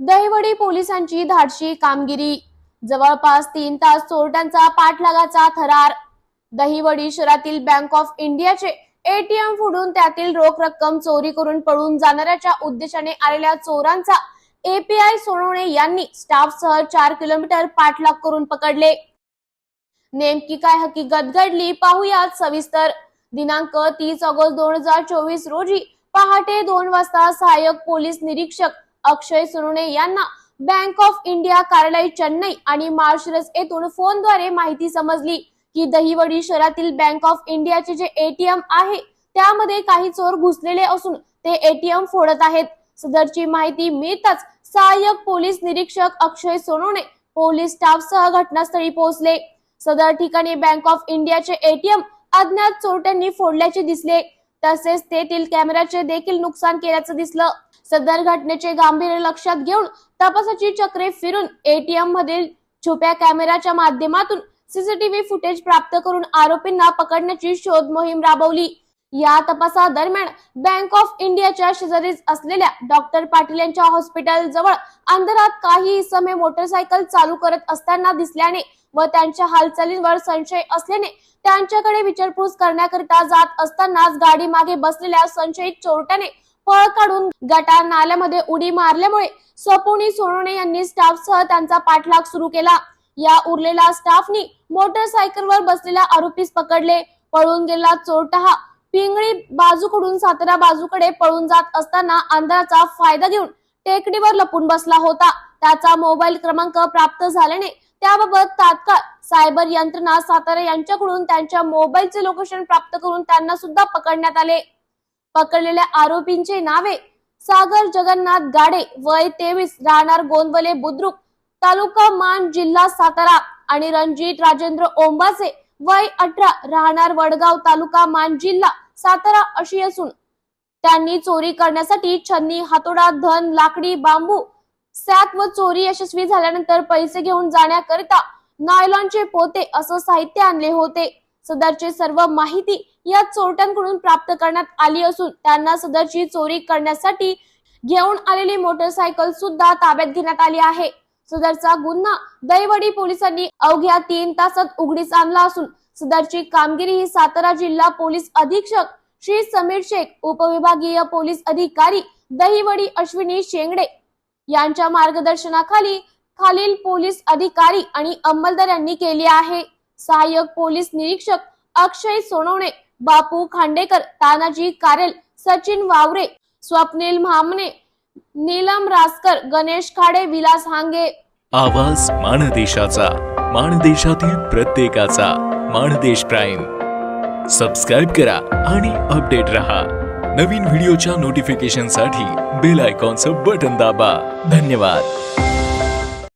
दहिवडी पोलिसांची धाडशी कामगिरी. जवळपास तीन तास चोरट्यांचा पाठलागाचा थरार. दहिवडी शहरातील बँक ऑफ इंडियाचे एटीएम फोडून त्यातील रोख रक्कम चोरी करून पळून जाणाऱ्याच्या उद्देशाने आलेल्या चोरांचा एपीआय सोनवणे यांनी स्टाफसह चार किलोमीटर पाठलाग करून पकडले. नेमकी काय हकीकत घडली पाहुयात सविस्तर. दिनांक तीस ऑगस्ट दोन हजार चोवीस रोजी पहाटे दोन वाजता सहाय्यक पोलीस निरीक्षक अक्षय सुरुणे यांना बँक ऑफ इंडिया कार्यालय चेन्नई आणि मार्शरस येथून फोनद्वारे माहिती समजली की दहिवडी शहरातील बँक ऑफ इंडियाचे जे एटीएम आहे त्यामध्ये काही चोर घुसलेले असून ते एटीएम फोडत आहेत. सदरची माहिती मिळताच सहाय्यक पोलीस निरीक्षक अक्षय सोनोने पोलीस स्टाफसह घटनास्थळी पोहोचले. सदर ठिकाणी बँक ऑफ इंडियाचे एटीएम अज्ञात चोरट्यांनी फोडल्याचे दिसले. तसेच तेथील कॅमेऱ्याचे देखील नुकसान केल्याचं दिसलं. सदर घटनेचे गांभीर्य लक्षात घेऊन तपासाची चक्रे फिरून एटीएम मधील छुप्या कॅमेऱ्याच्या माध्यमातून सीसीटीव्ही फुटेज प्राप्त करून आरोपींना पकडण्याची शोध मोहीम राबवली. या तपासादरम्यान बँक ऑफ इंडियाच्या शेजारीच असलेल्या डॉक्टर पाटील यांच्या हॉस्पिटल जवळ अंधारात काही समय मोटरसायकल चालू करत असताना दिसल्याने व त्यांच्या हालचालींवर संशय असल्याने त्यांच्याकडे विचारपूस करण्याकरिता जात असतानाच गाडी मागे बसलेल्या संशयित चोरट्याने पळ काढून गटार नाल्यामध्ये उडी मारल्यामुळे सपोनी सोनवणे यांनी स्टाफसह त्यांचा पाठलाग सुरू केला. या उरलेल्या स्टाफनी मोटरसायकलवर बसलेल्या आरोपीस पकडले. पळून गेलेला चोरटा हा पिंगळी बाजूकडून सातारा बाजूकडे पळून जात असताना अंधाराचा फायदा घेऊन टेकडीवर लपून बसला होता. त्याचा मोबाईल क्रमांक प्राप्त झाल्याने त्याबाबत तात्काळ सायबर यंत्रणा सातारा यांच्याकडून त्यांच्या मोबाईलचे लोकेशन प्राप्त करून त्यांना सुद्धा पकडण्यात आले. पकडलेल्या आरोपींचे नावे सागर जगन्नाथ गाडे वय तेवीस राहणार गोंदवले बुद्रुक तालुका मान जिल्हा सातारा आणि रणजित राजेंद्र ओंबासे वय अठरा राहणार वडगाव तालुका मान जिल्हा सातारा अशी असून त्यांनी चोरी करण्यासाठी छन्नी हातोडा धन लाकडी बांबू सॅक व चोरी यशस्वी झाल्यानंतर पैसे घेऊन जाण्याकरिता नायलॉनचे पोते असं साहित्य आणले होते. सदरचे सर्व माहिती या चोरट्यांकडून प्राप्त करण्यात आली असून त्यांना सदरची चोरी करण्यासाठी घेऊन आलेली मोटरसायकल सुद्धा ताब्यात घेण्यात आली आहे. सदरचा गुन्हा दहिवडी पोलिसांनी अवघ्या तीन तासात उघडीस आणला असून सदरची कामगिरी ही सातारा जिल्हा पोलीस अधीक्षक श्री समीर शेख उपविभागीय पोलीस अधिकारी दहिवडी अश्विनी शेंगडे यांच्या मार्गदर्शनाखाली खालील पोलीस अधिकारी आणि अंमलदार यांनी केली आहे. सहाय्यक पोलीस निरीक्षक अक्षय सोनवणे बापू खांडेकर तानाजी कारेल सचिन वावरे स्वप्नील म्हामने नीलम रासकर गणेश खाडे विलास हांगे. आवाज माणदेशाचा माणदेशातील प्रत्येकाचा माणदेश प्राईम. सबस्क्राईब करा आणि अपडेट रहा. नवीन व्हिडिओच्या नोटिफिकेशनसाठी बेल आयकॉनचं बटन दाबा. धन्यवाद.